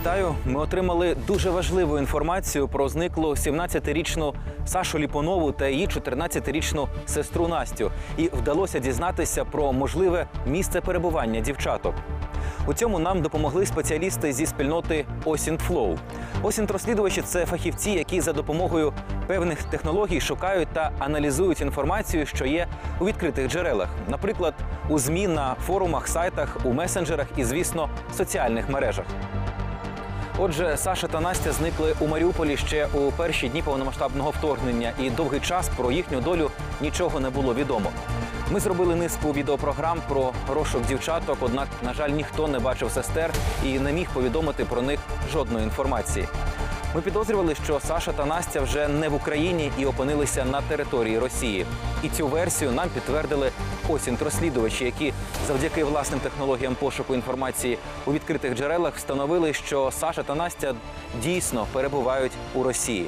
Вітаю! Ми отримали дуже важливу інформацію про зниклу 17-річну Сашу Ліпонову та її 14-річну сестру Настю. І вдалося дізнатися про можливе місце перебування дівчаток. У цьому нам допомогли спеціалісти зі спільноти OSINT-Flow. OSINT-розслідувачі – це фахівці, які за допомогою певних технологій шукають та аналізують інформацію, що є у відкритих джерелах, наприклад, у ЗМІ на форумах, сайтах, у месенджерах і, звісно, соціальних мережах. Отже, Саша та Настя зникли у Маріуполі ще у перші дні повномасштабного вторгнення, і довгий час про їхню долю нічого не було відомо. Ми зробили низку відеопрограм про розшук дівчаток, однак, на жаль, ніхто не бачив сестер і не міг повідомити про них жодної інформації. Ми підозрювали, що Саша та Настя вже не в Україні і опинилися на території Росії. І цю версію нам підтвердили осінт-розслідувачі, які завдяки власним технологіям пошуку інформації у відкритих джерелах встановили, що Саша та Настя дійсно перебувають у Росії.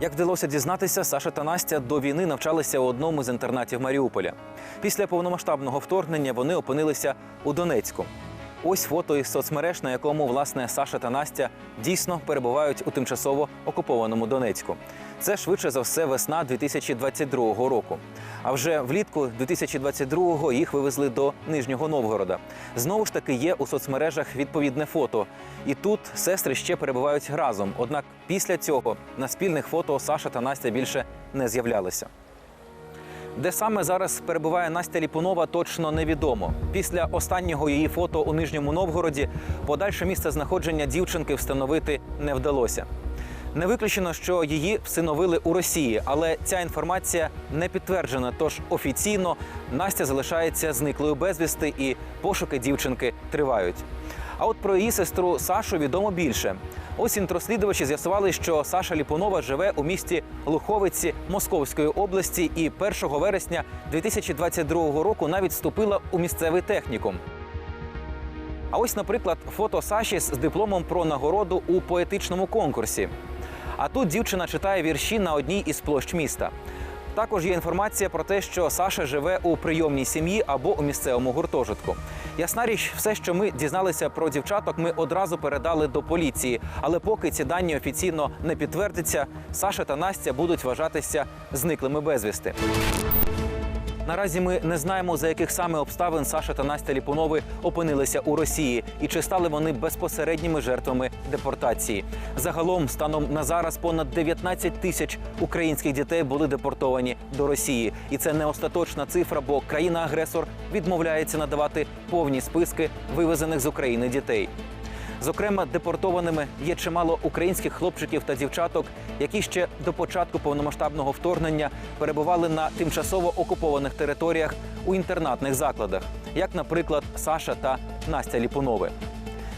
Як вдалося дізнатися, Саша та Настя до війни навчалися у одному з інтернатів Маріуполя. Після повномасштабного вторгнення вони опинилися у Донецьку. Ось фото із соцмереж, на якому власне Саша та Настя дійсно перебувають у тимчасово окупованому Донецьку. Це швидше за все весна 2022 року. А вже влітку 2022-го їх вивезли до Нижнього Новгорода. Знову ж таки є у соцмережах відповідне фото. І тут сестри ще перебувають разом. Однак після цього на спільних фото Саша та Настя більше не з'являлися. Де саме зараз перебуває Настя Ліпунова, точно невідомо. Після останнього її фото у Нижньому Новгороді подальше місце знаходження дівчинки встановити не вдалося. Не виключено, що її всиновили у Росії, але ця інформація не підтверджена. Тож офіційно Настя залишається зниклою безвісти, і пошуки дівчинки тривають. А от про її сестру Сашу відомо більше. Ось інтрозслідувачі з'ясували, що Саша Ліпунова живе у місті Луховиці Московської області і 1 вересня 2022 року навіть вступила у місцевий технікум. А ось, наприклад, фото Саші з дипломом про нагороду у поетичному конкурсі. А тут дівчина читає вірші на одній із площ міста. Також є інформація про те, що Саша живе у прийомній сім'ї або у місцевому гуртожитку. Ясна річ, все, що ми дізналися про дівчаток, ми одразу передали до поліції. Але поки ці дані офіційно не підтвердяться, Саша та Настя будуть вважатися зниклими безвісти. Наразі ми не знаємо, за яких саме обставин Саша та Настя Ліпунови опинилися у Росії і чи стали вони безпосередніми жертвами депортації. Загалом, станом на зараз, понад 19 тисяч українських дітей були депортовані до Росії, і це не остаточна цифра, бо країна-агресор відмовляється надавати повні списки вивезених з України дітей. Зокрема, депортованими є чимало українських хлопчиків та дівчаток, які ще до початку повномасштабного вторгнення перебували на тимчасово окупованих територіях у інтернатних закладах, як, наприклад, Саша та Настя Ліпунови.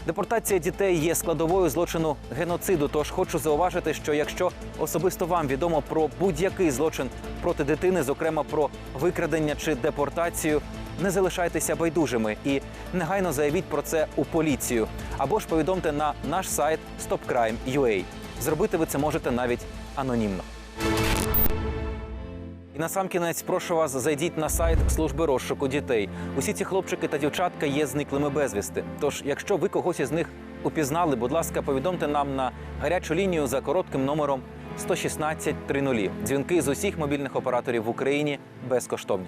Депортація дітей є складовою злочину геноциду. Тож хочу зауважити, що якщо особисто вам відомо про будь-який злочин проти дитини, зокрема про викрадення чи депортацію, не залишайтеся байдужими і негайно заявіть про це у поліцію або ж повідомте на наш сайт stopcrime.ua. Зробити ви це можете навіть анонімно. І насамкінець прошу вас, зайдіть на сайт служби розшуку дітей. Усі ці хлопчики та дівчатка є зниклими безвісти. Тож, якщо ви когось із них упізнали, будь ласка, повідомте нам на гарячу лінію за коротким номером 116 30. Дзвінки з усіх мобільних операторів в Україні безкоштовні.